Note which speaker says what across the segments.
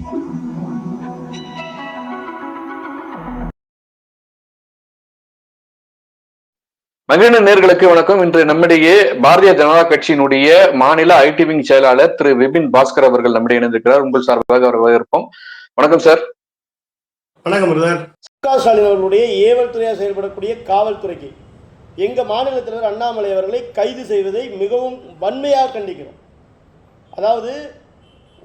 Speaker 1: மகிழ்ந்த நேர்களுக்கு வணக்கம். இன்று நம்மிடையே பாரதிய ஜனதா கட்சியினுடைய மாநில ஐடி விங் செயலாளர் திரு விபின் பாஸ்கர் அவர்கள் நம்மிடையே இணைந்திருக்கிறார். உங்கள் சார்பாக அவர் வரவேற்போம். வணக்கம் சார்.
Speaker 2: வணக்கம்
Speaker 3: ஸ்டாலின் அவர்களுடைய ஏவல் துறையாக செயல்படக்கூடிய காவல்துறைக்கு எங்கள் மாநில தலைவர் அண்ணாமலை அவர்களை கைது செய்வதை மிகவும் வன்மையாக கண்டிக்கிறோம். அதாவது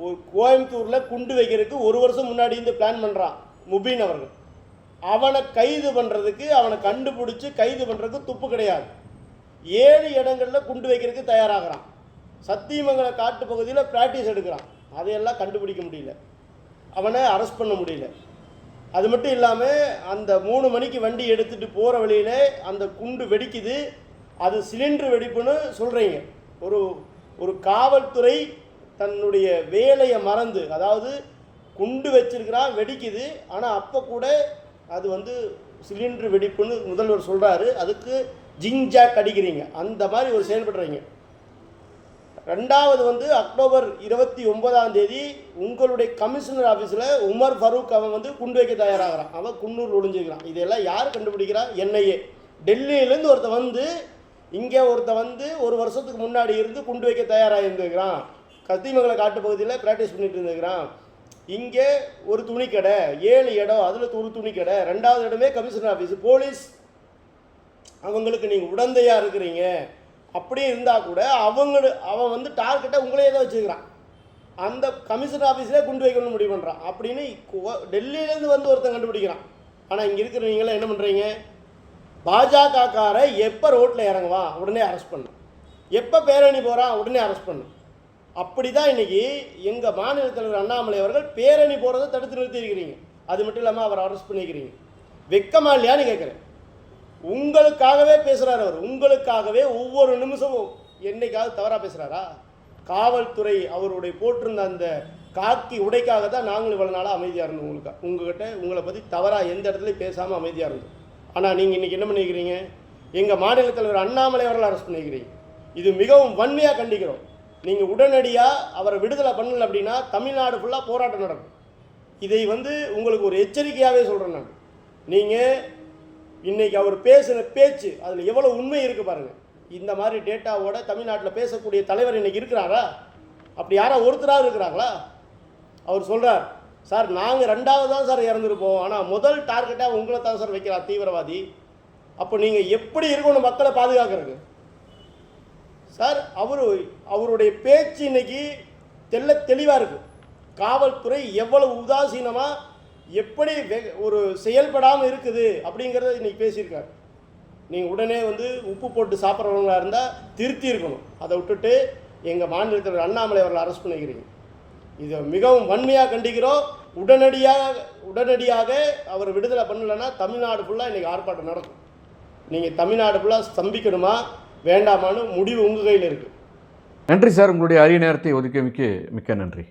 Speaker 3: ஒரு கோயம்புத்தூரில் குண்டு வைக்கிறதுக்கு ஒரு வருஷம் முன்னாடி இருந்து பிளான் பண்ணுறான் முபீன் அவர்கள். அவனை கைது பண்ணுறதுக்கு அவனை கண்டுபிடிச்சி கைது பண்ணுறதுக்கு துப்பு கிடையாது. ஏழு இடங்களில் குண்டு வைக்கிறதுக்கு தயாராகிறான். சத்தியமங்கல காட்டு பகுதியில் ப்ராக்டிஸ் எடுக்கிறான். அதையெல்லாம் கண்டுபிடிக்க முடியல. அவனை அரெஸ்ட் பண்ண முடியல. அது மட்டும் இல்லாமல் அந்த மூணு மணிக்கு வண்டி எடுத்துகிட்டு போகிற வழியில் அந்த குண்டு வெடிக்குது. அது சிலிண்டர் வெடிப்புன்னு சொல்கிறீங்க ஒரு ஒரு காவல்துறை தன்னுடைய வேலையை மறந்து அதாவது குண்டு வச்சிருக்கிறான் வெடிக்குது. ஆனால் அப்போ கூட அது வந்து சிலிண்டர் வெடிப்புன்னு முதல்வர் சொல்கிறாரு அதுக்கு ஜிங்ஜாக் அடிக்கிறீங்க. அந்த மாதிரி ஒரு செயல்படுறீங்க. ரெண்டாவது வந்து அக்டோபர் இருபத்தி ஒன்பதாம் தேதி உங்களுடைய கமிஷனர் ஆஃபீஸில் உமர் ஃபரூக் அவன் வந்து குண்டு வைக்க தயாராகிறான். அவன் குன்னூர் ஒளிஞ்சுக்கிறான். இதெல்லாம் யார் கண்டுபிடிக்கிறா? என்ஐஏ டெல்லியிலேருந்து ஒருத்தன் வந்து இங்கே ஒருத்தன் வந்து ஒரு வருஷத்துக்கு முன்னாடி இருந்து குண்டு வைக்க தயாராக இருந்துக்கிறான் கத்திமங்கல காட்டு பகுதியில் ப்ராக்டிஸ் பண்ணிட்டு இருந்துக்கிறான் இங்கே ஒரு துணி கடை ஏழு இடம் அதில் ஒரு துணி கடை ரெண்டாவது இடமே கமிஷனர் ஆஃபீஸ் போலீஸ் அவங்களுக்கு நீங்கள் உடந்தையாக இருக்கிறீங்க. அப்படியே இருந்தால் கூட அவங்க அவன் வந்து டார்கெட்டை உங்களே தான் வச்சுக்கிறான் அந்த கமிஷனர் ஆஃபீஸில் குண்டு வைக்கணும்னு முடிவு பண்ணுறான் அப்படின்னு டெல்லியிலேருந்து வந்து ஒருத்தன் கண்டுபிடிக்கிறான். ஆனால் இங்கே இருக்கிறவங்களாம் என்ன பண்ணுறீங்க பாஜகக்காரை எப்போ ரோட்டில் இறங்குவான்? உடனே அரெஸ்ட் பண்ணு. எப்போ பேரணி போகிறான் உடனே அரெஸ்ட் பண்ணு. அப்படி தான் இன்றைக்கி எங்கள் மாநில தலைவர் அண்ணாமலை அவர்கள் பேரணி போகிறத தடுத்து நிறுத்தியிருக்கிறீங்க அது மட்டும் இல்லாமல் அவர் அரெஸ்ட் பண்ணியிருக்கிறீங்க வெக்கமா இல்லையான்னு கேட்குறேன் உங்களுக்காகவே பேசுகிறார் அவர். உங்களுக்காகவே ஒவ்வொரு நிமிஷமும் என்னைக்காவது தவறாக பேசுகிறாரா காவல்துறை அவருடைய போட்டிருந்த அந்த காக்கி உடைக்காக தான் நாங்களும் இவ்வளோ நாளாக அமைதியாக இருந்தோம் உங்களுக்கு. உங்ககிட்ட உங்களை பற்றி தவறாக எந்த இடத்துலையும் பேசாமல் அமைதியாக இருந்தோம். ஆனால் நீங்கள் இன்றைக்கி என்ன பண்ணிக்கிறீங்க? எங்கள் மாநில தலைவர் அண்ணாமலை அவர்கள் அரெஸ்ட் பண்ணிக்கிறீங்க. இது மிகவும் வன்மையாக கண்டிக்கிறோம். நீங்கள் உடனடியாக அவரை விடுதலை பண்ணல அப்படின்னா தமிழ்நாடு ஃபுல்லாக போராட்டம் நடக்கும். இதை வந்து உங்களுக்கு ஒரு எச்சரிக்கையாகவே சொல்கிறேன் நான். நீங்கள் இன்றைக்கி அவர் பேசின பேச்சு அதில் எவ்வளோ உண்மை இருக்குது பாருங்கள் இந்த மாதிரி டேட்டாவோட தமிழ்நாட்டில் பேசக்கூடிய தலைவர் இன்னைக்கு இருக்கிறாரா? அப்படி யாரா ஒருத்தராக இருக்கிறாங்களா? அவர் சொல்கிறார் சார் நாங்கள் ரெண்டாவது தான் சார் இறந்துருப்போம். ஆனால் முதல் டார்கெட்டாக உங்களை தான் சார் வைக்கிறார் தீவிரவாதி. அப்போ நீங்கள் எப்படி இருக்கணும் மக்களை பாதுகாக்கிறதுக்கு சார் அவர் அவருடைய பேச்சு இன்னைக்கு தெல்ல தெளிவாக இருக்குது காவல்துறை எவ்வளவு உதாசீனமாக எப்படி ஒரு செயல்படாமல் இருக்குது அப்படிங்கிறத இன்னைக்கு பேசியிருக்காரு. நீங்கள் உடனே வந்து உப்பு போட்டு சாப்பிட்றவங்களா இருந்தால் திருத்தி இருக்கணும். அதை விட்டுட்டு எங்கள் மாநிலத்தில் அண்ணாமலை அவர்களை அரெஸ்ட் பண்ணிக்கிறீங்க. இதை மிகவும் வன்மையாக கண்டிக்கிறோம். உடனடியாக உடனடியாக அவர் விடுதலை பண்ணலைன்னா தமிழ்நாடு ஃபுல்லாக இன்றைக்கி ஆர்ப்பாட்டம் நடக்கும். நீங்கள் தமிழ்நாடு ஃபுல்லாக ஸ்தம்பிக்கணுமா? வேண்டாமான்னு முடிவு உங்கள் கையில் இருக்குது
Speaker 1: நன்றி சார். உங்களுடைய அரிய நேரத்தை ஒதுக்கியமைக்கு மிக்க நன்றி.